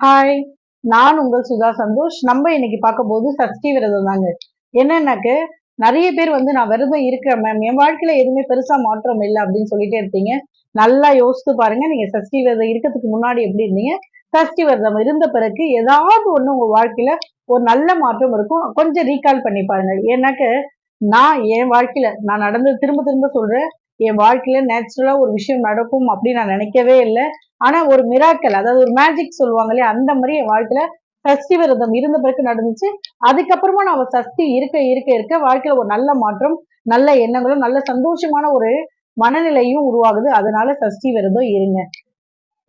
Hi நான் உங்கள் சுதா சந்தோஷ். நம்ம இன்னைக்கு பார்க்க போது சஷ்டி விரதம் தாங்க. என்னன்னாக்கு நிறைய பேர் வந்து நான் விரதம் இருக்கிறேன் மேம் என் வாழ்க்கையில எதுவுமே பெருசா மாற்றம் இல்லை அப்படின்னு சொல்லிட்டே இருப்பீங்க. நல்லா யோசித்து பாருங்க நீங்க சஷ்டி விரதம் இருக்கிறதுக்கு முன்னாடி எப்படி இருந்தீங்க? சஷ்டி விரதம் இருந்த பிறகு ஏதாவது ஒண்ணு உங்க வாழ்க்கையில ஒரு நல்ல மாற்றம் இருக்கும். கொஞ்சம் ரீகால் பண்ணி பாருங்க ஏன்னாக்க நான் என் வாழ்க்கையில நான் நடந்து திரும்ப திரும்ப சொல்றேன் என் வாழ்க்கையில நேச்சுரலா ஒரு விஷயம் நடக்கும் அப்படின்னு நான் நினைக்கவே இல்லை. ஆனா ஒரு மிராக்கல் அதாவது ஒரு மேஜிக் சொல்லுவாங்க இல்லையா அந்த மாதிரி என் வாழ்க்கையில சஷ்டி விரதம் இருந்த பிறகு நடந்துச்சு. அதுக்கப்புறமா நான் சஷ்டி இருக்க இருக்க இருக்க வாழ்க்கையில ஒரு நல்ல மாற்றம் நல்ல எண்ணங்களும் நல்ல சந்தோஷமான ஒரு மனநிலையும் உருவாகுது. அதனால சஷ்டி விரதம் இருங்க.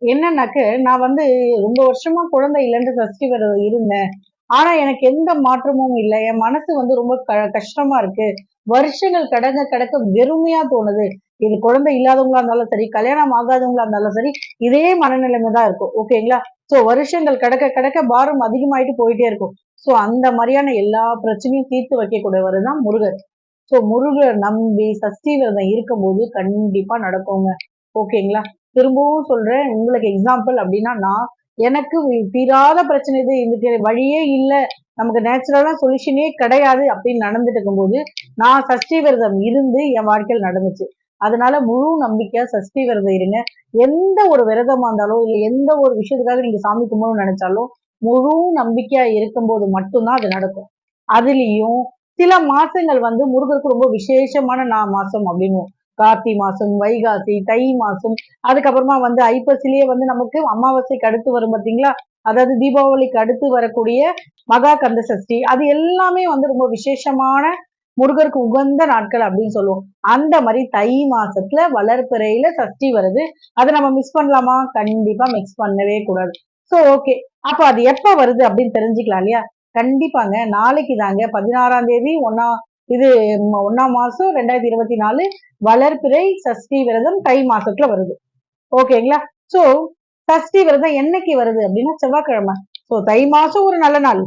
என்னன்னாக்க நான் வந்து ரொம்ப வருஷமா குழந்தை இல்லைன்னு சஷ்டி விரதம் இருந்தேன். ஆனா எனக்கு எந்த மாற்றமும் இல்லை. என் மனசு வந்து ரொம்ப க கஷ்டமா இருக்கு. வருஷங்கள் கடக்க கடக்க வெறுமையா தோணுது. இது குழந்தை இல்லாதவங்களா இருந்தாலும் சரி கல்யாணம் ஆகாதவங்களா இருந்தாலும் சரி இதே மனநிலைமை தான் இருக்கும். ஓகேங்களா? சோ வருஷங்கள் கடக்க கடக்க பாரம் அதிகமாயிட்டு போயிட்டே இருக்கும். சோ அந்த மாதிரியான எல்லா பிரச்சனையும் தீர்த்து வைக்கக்கூடியவர் தான் முருகர். சோ முருகர் நம்பி சஷ்டி விரதம் இருக்கும்போது கண்டிப்பா நடக்குங்க. ஓகேங்களா? திரும்பவும் சொல்றேன் உங்களுக்கு எக்ஸாம்பிள் அப்படின்னா நான் எனக்கு தீராத பிரச்சனை இது இதுக்கு வழியே இல்லை. நமக்கு நேச்சுரலா சொல்யூஷனே கிடையாது அப்படின்னு நடந்துட்டு இருக்கும்போது நான் சஷ்டி விரதம் இருந்து என் வாழ்க்கையில் நடந்துச்சு. அதனால முழு நம்பிக்கையா சஷ்டி விரதம் இருங்க. எந்த ஒரு விரதமா இருந்தாலும் இல்லை எந்த ஒரு விஷயத்துக்காக நீங்க சாமி கும்பிடணும்னு நினைச்சாலும் முழு நம்பிக்கையா இருக்கும்போது மட்டும்தான் அது நடக்கும். அதுலயும் சில மாசங்கள் வந்து முருகருக்கு ரொம்ப விசேஷமான நா மாசம் அப்படின்னு கார்த்தி மாசம் வைகாசி தை மாசம் அதுக்கப்புறமா வந்து ஐப்பசிலேயே வந்து நமக்கு அமாவாசைக்கு அடுத்து வரும் பார்த்தீங்களா அதாவது தீபாவளிக்கு அடுத்து வரக்கூடிய மகா கந்த சஷ்டி அது எல்லாமே வந்து ரொம்ப விசேஷமான முருகருக்கு உகந்த நாட்கள் அப்படின்னு சொல்லுவோம். அந்த மாதிரி தை மாசத்துல வளர்ப்பிறையில சஷ்டி வருது. அதை நம்ம மிஸ் பண்ணலாமா? கண்டிப்பா மிக்ஸ் பண்ணவே கூடாது. ஸோ ஓகே அப்போ அது எப்போ வருது அப்படின்னு தெரிஞ்சுக்கலாம் இல்லையா? கண்டிப்பாங்க. நாளைக்கு தாங்க. பதினாறாம் தேதி ஒன்னா இது ஒன்னாம் மாசம் ரெண்டாயிரத்தி இருபத்தி நாலு வளர்ப்பிறை சஷ்டி விரதம் தை மாசத்துல வருது. ஓகேங்களா? சோ சஷ்டி விரதம் என்னைக்கு வருது அப்படின்னா செவ்வாய்க்கிழமை. ஸோ தை மாசம் ஒரு நல்ல நாள்.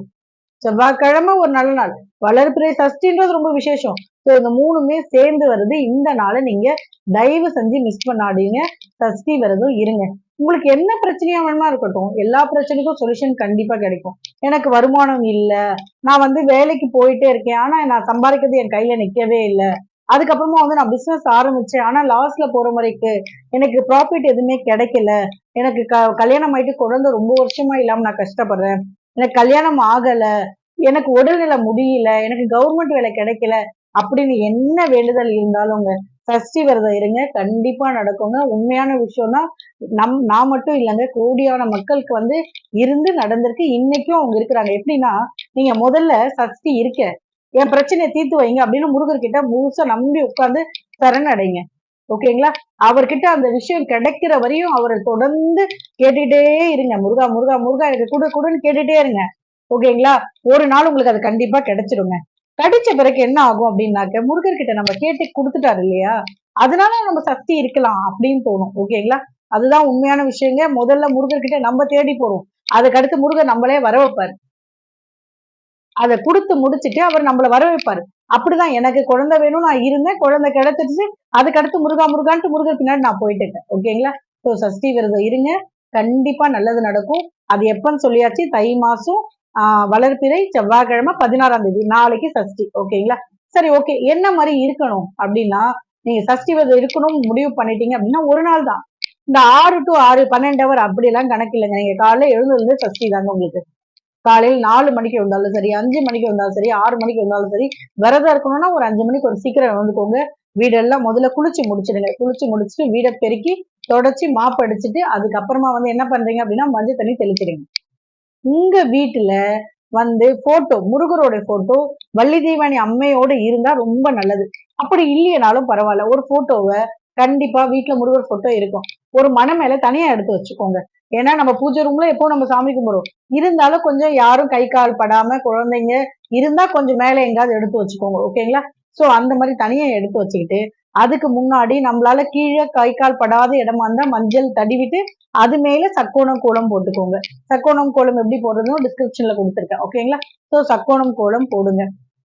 செவ்வாய்க்கிழமை ஒரு நல்ல நாள். வளர்ப்பிறை சஷ்டின்றது ரொம்ப விசேஷம். ஸோ இந்த மூணுமே சேர்ந்து வருது. இந்த நாளை நீங்க தயவு செஞ்சு மிஸ் பண்ணாதீங்க. சஷ்டி விரதம் இருங்க. உங்களுக்கு என்ன பிரச்சனையா வேணுமா இருக்கட்டும். எல்லா பிரச்சனைக்கும் சொல்யூஷன் கண்டிப்பா கிடைக்கும். எனக்கு வருமானம் இல்லை. நான் வந்து வேலைக்கு போயிட்டே இருக்கேன். ஆனா நான் சம்பாதிக்கிறது என் கையில நிக்கவே இல்லை. அதுக்கப்புறமா வந்து நான் பிசினஸ் ஆரம்பிச்சேன். ஆனா லாஸ்ட்ல போற முறைக்கு எனக்கு ப்ராஃபிட் எதுவுமே கிடைக்கல. எனக்கு க கல்யாணம் ஆயிட்டு குழந்தை ரொம்ப வருஷமா இல்லாம நான் கஷ்டப்படுறேன். எனக்கு கல்யாணம் ஆகல எனக்கு உடல்நிலை முடியல எனக்கு கவர்மெண்ட் வேலை கிடைக்கல அப்படின்னு என்ன வேண்டுதல் இருந்தாலும் சஷ்டி விரதம் இருங்க. கண்டிப்பா நடக்குங்க. உண்மையான விஷயம்னா நம் நான் மட்டும் இல்லைங்க. கோடியான மக்களுக்கு வந்து இருந்து நடந்திருக்கு. இன்னைக்கும் அவங்க இருக்கிறாங்க. எப்படின்னா நீங்க முதல்ல சஷ்டி இருக்க என் பிரச்சனையை தீர்த்து வைங்க அப்படின்னு முருகர்கிட்ட முழுசா நம்பி உட்காந்து சரணடைங்க. ஓகேங்களா? அவர்கிட்ட அந்த விஷயம் கிடைக்கிற வரையும் அவரை தொடர்ந்து கேட்டுட்டே இருங்க. முருகா முருகா முருகா எனக்கு கூட கூடன்னு கேட்டுட்டே இருங்க. ஓகேங்களா? ஒரு நாள் உங்களுக்கு அது கண்டிப்பா கிடைச்சிருங்க. கிடைச்ச பிறகு என்ன ஆகும் அப்படின்னாக்க முருகர்கிட்ட நம்ம கேட்டு கொடுத்துட்டாரு இல்லையா? அதனால நம்ம சக்தி இருக்கலாம் அப்படின்னு தோணும். ஓகேங்களா? அதுதான் உண்மையான விஷயங்க. முதல்ல முருகர்கிட்ட நம்ம தேடி போறோம். அதுக்கடுத்து முருகர் நம்மளே வர வைப்பாரு அதை கொடுத்து முடிச்சுட்டு அவர் நம்மள வர வைப்பாரு அப்படிதான் எனக்கு குழந்தை வேணும் நான் இருந்தேன். குழந்தை கிடைச்சிருச்சு அதுக்கடுத்து முருகா முருகான்ட்டு முருகர் பின்னாடி நான் போயிட்டேன் ஓகேங்களா? ஸோ சஷ்டி விரதம் இருங்க. கண்டிப்பா நல்லது நடக்கும். அது எப்பன்னு சொல்லியாச்சு? தை மாசம் ஆஹ் வளர்ப்பிறை செவ்வாய்க்கிழமை பதினாறாம் தேதி. நாளைக்கு சஷ்டி. ஓகேங்களா? சரி ஓகே. என்ன மாதிரி இருக்கணும் அப்படின்னா நீங்க சஷ்டி விரதம் இருக்கணும் முடிவு பண்ணிட்டீங்க அப்படின்னா ஒரு நாள் தான். இந்த ஆறு டு ஆறு பன்னெண்டு அவர் அப்படியெல்லாம் கணக்கு இல்லைங்க. நீங்க காலையில எழுந்ததுல சஷ்டி தாங்க உங்களுக்கு. காலையில் நாலு மணிக்கு வந்தாலும் சரி அஞ்சு மணிக்கு வந்தாலும் சரி ஆறு மணிக்கு வந்தாலும் சரி விரதம் இருக்கணும்னா ஒரு அஞ்சு மணிக்கு ஒரு சீக்கிரம் வந்துக்கோங்க வீடெல்லாம் முதல்ல குளிச்சு முடிச்சிடுங்க. குளிச்சு முடிச்சுட்டு வீடை பெருக்கி தொடச்சி மாப்பு அடிச்சுட்டு அதுக்கப்புறமா வந்து என்ன பண்றீங்க அப்படின்னா மஞ்சள் தண்ணி தெளிச்சிடுங்க. உங்க வீட்டுல வந்து போட்டோ முருகரோட போட்டோ வள்ளி தெய்வானி அம்மையோட இருந்தா ரொம்ப நல்லது. அப்படி இல்லையனாலும் பரவாயில்ல. ஒரு போட்டோவை கண்டிப்பா வீட்டுல முருகர் போட்டோ இருக்கும். ஒரு மன மேல தனியா எடுத்து வச்சுக்கோங்க. ஏன்னா நம்ம பூஜை ரூம்ல எப்போ நம்ம சாமி கும்பிடுவோம். இருந்தாலும் கொஞ்சம் யாரும் கை கால் படாம குழந்தைங்க இருந்தா கொஞ்சம் மேல எங்காவது எடுத்து வச்சுக்கோங்க ஓகேங்களா? சோ அந்த மாதிரி தனியா எடுத்து வச்சுக்கிட்டு அதுக்கு முன்னாடி நம்மளால கீழே கை கால் படாத இடமா இருந்தா மஞ்சள் தடிவிட்டு அது மேல சக்கோணம் கோலம் போட்டுக்கோங்க. சக்கோணம் கோலம் எப்படி போடுறதுன்னு டிஸ்கிரிப்ஷன்ல கொடுத்துருக்கேன் ஓகேங்களா? சோ சக்கோணம் கோலம் போடுங்க.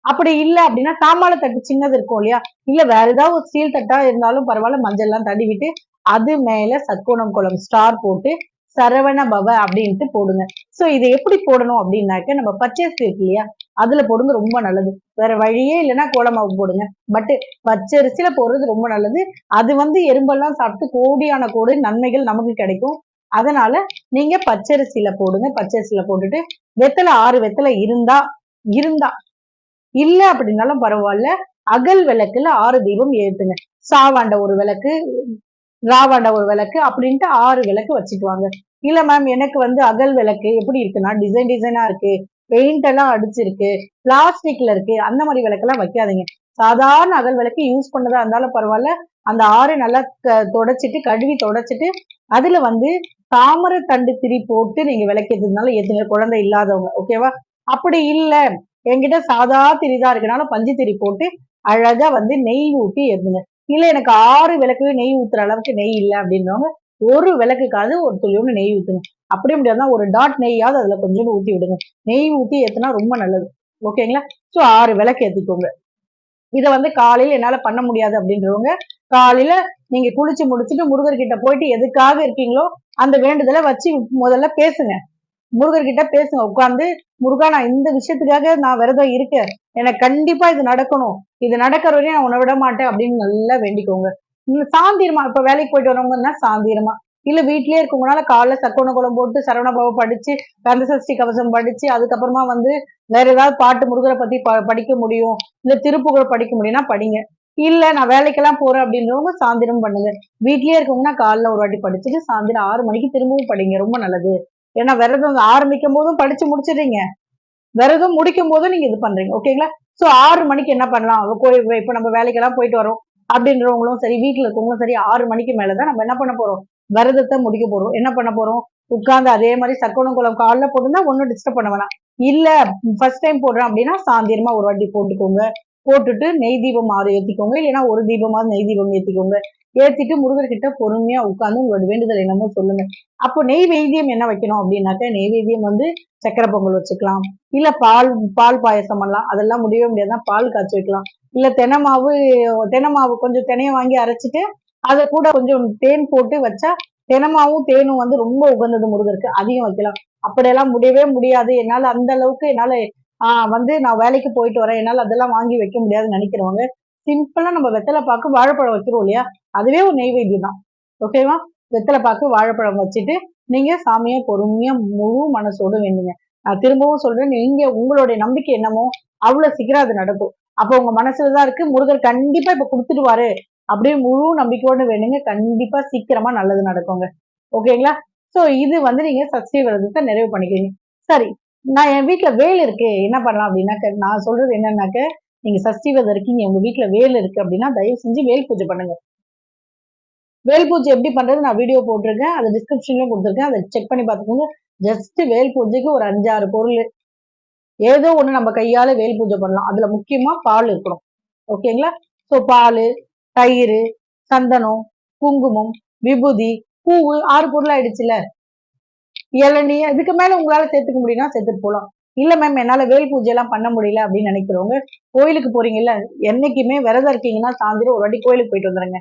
அப்படி இல்ல அப்படின்னா தாம்பாள தட்டு சின்னது இருக்கும் இல்லையா? இல்ல வேற ஏதாவது ஒரு ஸ்டீல் தட்டா இருந்தாலும் பரவாயில்ல மஞ்சள் எல்லாம் தடிவிட்டு அது மேல சக்கோணம் கோலம் ஸ்டார் போட்டு சரவண பவ அப்படின்ட்டு போடுங்க. சோ இதை எப்படி போடணும் அப்படின்னாக்க நம்ம பச்சரிசி இருக்கு இல்லையா? அதுல போடுங்க ரொம்ப நல்லது. வேற வழியே இல்லைன்னா கோலமாவு போடுங்க. பட் பச்சரிசியில போடுறது ரொம்ப நல்லது. அது வந்து எறும்பெல்லாம் சாப்பிட்டு கோடியான கோடி நன்மைகள் நமக்கு கிடைக்கும். அதனால நீங்க பச்சரிசியில போடுங்க. பச்சரிசியில போட்டுட்டு வெத்தலை ஆறு வெத்தலை இருந்தா இருந்தா. இல்ல அப்படின்னாலும் பரவாயில்ல. அகல் விளக்குல ஆறு தீபம் ஏத்துங்க. சாவாண்ட ஒரு விளக்கு ராவாண்ட ஒரு விளக்கு அப்படின்ட்டு ஆறு விளக்கு வச்சுக்குவாங்க. இல்ல மேம் எனக்கு வந்து அகல் விளக்கு எப்படி இருக்குன்னா டிசைன் டிசைனா இருக்கு பெயிண்ட் எல்லாம் அடிச்சிருக்கு பிளாஸ்டிக்ல இருக்கு அந்த மாதிரி விளக்கெல்லாம் வைக்காதீங்க. சாதாரண அகல் விளக்கு யூஸ் பண்ணதா இருந்தாலும் பரவாயில்ல அந்த ஆறு நல்லா தொடச்சிட்டு கழுவி தொடச்சிட்டு அதுல வந்து தாமரை தண்டு திரி போட்டு நீங்க விளக்கிறதுனால ஏத்துங்க குழந்தை இல்லாதவங்க ஓகேவா அப்படி இல்லை. என்கிட்ட சாதா திரி தான் இருக்கனால பஞ்சு திரி போட்டு அழகா வந்து நெய் ஊட்டி ஏத்துங்க இல்லை எனக்கு ஆறு விளக்கு நெய் ஊத்துற அளவுக்கு நெய் இல்லை அப்படின்றவங்க ஒரு விளக்குக்காவது ஒரு துளியோட நெய் ஊற்றுங்க அப்படி முடியாதுன்னா ஒரு டாட் நெய்யாவது அதுல கொஞ்சோண்டு ஊற்றி விடுங்க. நெய் ஊற்றி ஏத்துனா ரொம்ப நல்லது. ஓகேங்களா சோ ஆறு விளக்கு ஏற்றிக்கோங்க இதை வந்து காலையில என்னால பண்ண முடியாது அப்படின்றவங்க காலையில நீங்க குளிச்சு முடிச்சுட்டு முருகர்கிட்ட போயிட்டு எதுக்காக இருக்கீங்களோ அந்த வேண்டுதலை வச்சு முதல்ல பேசுங்க. முருகர்கிட்ட பேசுங்க உட்காந்து முருகா நான் இந்த விஷயத்துக்காக நான் விரதம் இருக்கேன். எனக்கு கண்டிப்பா இது நடக்கணும். இது நடக்கிற வரையும் நான் உன்னை விட மாட்டேன். அப்படின்னு நல்லா வேண்டிக்கோங்க. சாந்திரமா இப்ப வேலைக்கு போயிட்டு வரவங்கன்னா சாந்திரமா. இல்ல வீட்லயே இருக்கவங்கனால காலைல சக்கோண குளம் போட்டு சரவணபாவை படிச்சு கந்தசஷ்டி கவசம் படிச்சு அதுக்கப்புறமா வந்து வேற ஏதாவது பாட்டு முருகரை பத்தி படிக்க முடியும். இல்ல திருப்புகழ் படிக்க முடியும்னா படிங்க. இல்ல நான் வேலைக்கெல்லாம் போறேன் அப்படின்றவங்க சாந்திரம் பண்ணுங்க. வீட்லயே இருக்கவங்கன்னா காலைல ஒரு வாட்டி படிச்சுட்டு சாயந்திரம் ஆறு மணிக்கு திரும்பவும் படிங்க. ரொம்ப நல்லது. ஏன்னா விரதம் ஆரம்பிக்கும் போதும் படிச்சு முடிச்சிடுறீங்க. விரதம் முடிக்கும் போதும் நீங்க இது பண்றீங்க ஓகேங்களா சோ ஆறு மணிக்கு என்ன பண்ணலாம்? இப்ப நம்ம வேலைக்கெல்லாம் போயிட்டு வரோம். அப்படின்றவங்களும் சரி வீட்டுல இருக்கவங்களும் சரி ஆறு மணிக்கு மேலதான் நம்ம என்ன பண்ண போறோம்? விரதத்தை முடிக்க போறோம். என்ன பண்ண போறோம்? உட்கார்ந்து அதே மாதிரி சக்கோணம் குளம் காலில் போட்டுருந்தா ஒன்றும் டிஸ்டர்ப் பண்ண வேணாம். இல்ல ஃபர்ஸ்ட் டைம் போடுறேன் அப்படின்னா சாந்திரமா ஒரு வாட்டி போட்டுக்கோங்க. போட்டுட்டு நெய் தீபம் ஆறு ஏத்திக்கோங்க. இல்லைன்னா ஒரு தீபமாவது நெய் தீபம் ஏத்திக்கோங்க. ஏத்திட்டு முருகர்கிட்ட பொறுமையா உட்காந்து உங்களோட வேண்டுதல் என்னமோ சொல்லுங்க. அப்போ நெய்வேத்தியம் என்ன வைக்கணும் அப்படின்னாக்க நெய்வேத்தியம் வந்து சக்கரை பொங்கல் வச்சுக்கலாம். இல்ல பால் பால் பாயசம் எல்லாம் அதெல்லாம் முடியவே முடியாதுன்னா பால் காய்ச்சி வைக்கலாம். இல்ல தெனை மாவு மாவு கொஞ்சம் தெனைய வாங்கி அரைச்சிட்டு அதை கூட கொஞ்சம் தேன் போட்டு வச்சா தினமாவும் தேனும் வந்து ரொம்ப உகந்தது முருகருக்கு. அதையும் வைக்கலாம். அப்படியெல்லாம் முடியவே முடியாது. என்னால அந்த அளவுக்கு என்னால ஆஹ் வந்து நான் வேலைக்கு போயிட்டு வரேன். என்னால அதெல்லாம் வாங்கி வைக்க முடியாதுன்னு நினைக்கிறவங்க சிம்பிளா நம்ம வெத்தலை பாக்கு வாழைப்பழம் வைக்கிறோம் இல்லையா? அதுவே ஒரு நெய்வேத்தியம் தான் ஓகேவா வெத்தலை பாக்கு வாழைப்பழம் வச்சுட்டு நீங்க சாமியை பொறுமையா முழு மனசோடு வேண்டுங்க. நான் திரும்பவும் சொல்றேன் நீங்க உங்களுடைய நம்பிக்கை என்னமோ அவ்வளவு சீக்கிரம் அது நடக்கும். அப்ப உங்க மனசுலதான் இருக்கு முருகர் கண்டிப்பா இப்ப கொடுத்துடுவாரு. அப்படியே முழு நம்பிக்கையோடு வேணுங்க கண்டிப்பா சீக்கிரமா நல்லது நடக்குங்க. ஓகேங்களா சோ இது வந்து நீங்க சஷ்டி விரதத்தை நிறைவு பண்ணிக்கிறீங்க. சரி நான் என் வீட்டுல வேல் இருக்கு என்ன பண்ணலாம் அப்படின்னாக்க நான் சொல்றது என்னன்னாக்க நீங்க சஷ்டி விரதம் இருக்கீங்க உங்க வீட்டுல வேல் இருக்கு அப்படின்னா தயவு செஞ்சு வேல் பூஜை பண்ணுங்க. வேல் பூஜை எப்படி பண்றது? நான் வீடியோ போட்டிருக்கேன். அதை டிஸ்கிரிப்ஷன்லயும் கொடுத்துருக்கேன். அதை செக் பண்ணி பார்த்துக்கோங்க. ஜஸ்ட் வேல் பூஜைக்கு ஒரு அஞ்சாறு பொருள். ஏதோ ஒண்ணு நம்ம கையால வேல் பூஜை பண்ணலாம். அதுல முக்கியமா பால் இருக்கணும். ஓகேங்களா? ஸோ பால் தயிர் சந்தனம் குங்குமம் விபூதி பூவு ஆறு பொருள் ஆயிடுச்சுல. இளநீ இதுக்கு மேல உங்களால சேர்த்துக்க முடியும்னா சேர்த்துட்டு போகலாம் இல்ல மேம் என்னால வேல் பூஜை எல்லாம் பண்ண முடியல அப்படின்னு நினைக்கிறவங்க கோயிலுக்கு போறீங்கல்ல என்னைக்குமே விரதம் இருக்கீங்கன்னா சாயந்தரம் ஒரு வாட்டி கோயிலுக்கு போயிட்டு வந்துருங்க.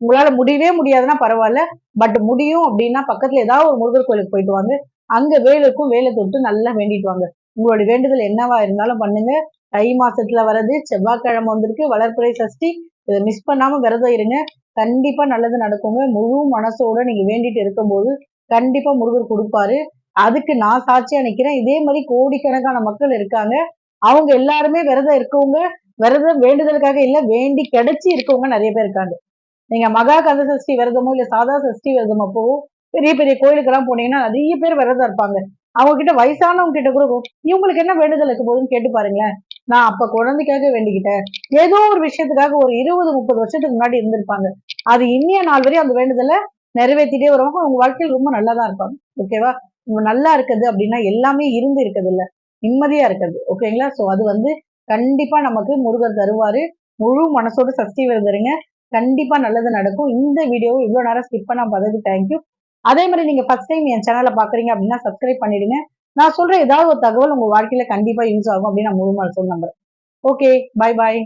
உங்களால முடியவே முடியாதுன்னா பரவாயில்ல பட் முடியும் அப்படின்னா பக்கத்துல ஏதாவது ஒரு முருகர் கோயிலுக்கு போயிட்டு வாங்க. அங்க வேலுக்கும் வேலை தொட்டு நல்லா வேண்டிட்டு வாங்க. உங்களுடைய வேண்டுதல் என்னவா இருந்தாலும் பண்ணுங்க. தை மாசத்துல வர்றது செவ்வாய்க்கிழமை வந்திருக்கு வளர்ப்புறை சஷ்டி இதை மிஸ் பண்ணாம விரதம் இருங்க. கண்டிப்பா நல்லது நடக்குங்க. முழு மனசோட நீங்க வேண்டிட்டு இருக்கும்போது கண்டிப்பா முருகர் கொடுப்பாரு. அதுக்கு நான் சாட்சியா நிக்கிறேன் இதே மாதிரி கோடிக்கணக்கான மக்கள் இருக்காங்க. அவங்க எல்லாருமே விரதம் இருக்கவங்க விரதம் வேண்டுதலுக்காக இல்ல வேண்டி கிடைச்சி இருக்கவங்க நிறைய பேர் இருக்காங்க. நீங்க மகா கந்த சஷ்டி விரதமோ இல்ல சாதா சஷ்டி விரதமோ போவோ பெரிய பெரிய கோயிலுக்கு எல்லாம் போனீங்கன்னா நிறைய பேர் விரதம் இருப்பாங்க. அவங்க கிட்ட வயசானவங்க கிட்ட கூட இவங்களுக்கு என்ன வேண்டுதல் இருக்க போதுன்னு கேட்டு பாருங்களேன். நான் அப்ப குழந்தைக்காக வேண்டிக்கிட்டேன். ஏதோ ஒரு விஷயத்துக்காக ஒரு இருபது முப்பது வருஷத்துக்கு முன்னாடி இருந்திருப்பாங்க. அது இன்னிய நாள் வரையும் அந்த வேண்டுதலை நிறைவேற்றிட்டே வருவாங்க. அவங்க வாழ்க்கையில் ரொம்ப நல்லா தான் இருப்பாங்க. ஓகேவா? நல்லா இருக்குது அப்படின்னா எல்லாமே இருந்து இருக்குது இல்ல நிம்மதியா இருக்குது ஓகேங்களா சோ அது வந்து கண்டிப்பா நமக்கு முருகர் தருவாரு. முழு மனசோட சஷ்டி விரதருங்க கண்டிப்பா நல்லது நடக்கும். இந்த வீடியோவை இவ்வளவு நேரம் ஸ்கிப் பண்ண பார்த்ததுக்கு தேங்க்யூ அதே மாதிரி நீங்க ஃபர்ஸ்ட் டைம் என் சேனலை பாக்குறீங்க அப்படின்னா சப்ஸ்கிரைப் பண்ணிடுங்க. நான் சொல்ற ஏதாவது ஒரு தகவல் உங்க வாழ்க்கையில கண்டிப்பா யூஸ் ஆகும் அப்படின்னு நான் முழு மனசோடு நம்புறேன். ஓகே பாய் பாய்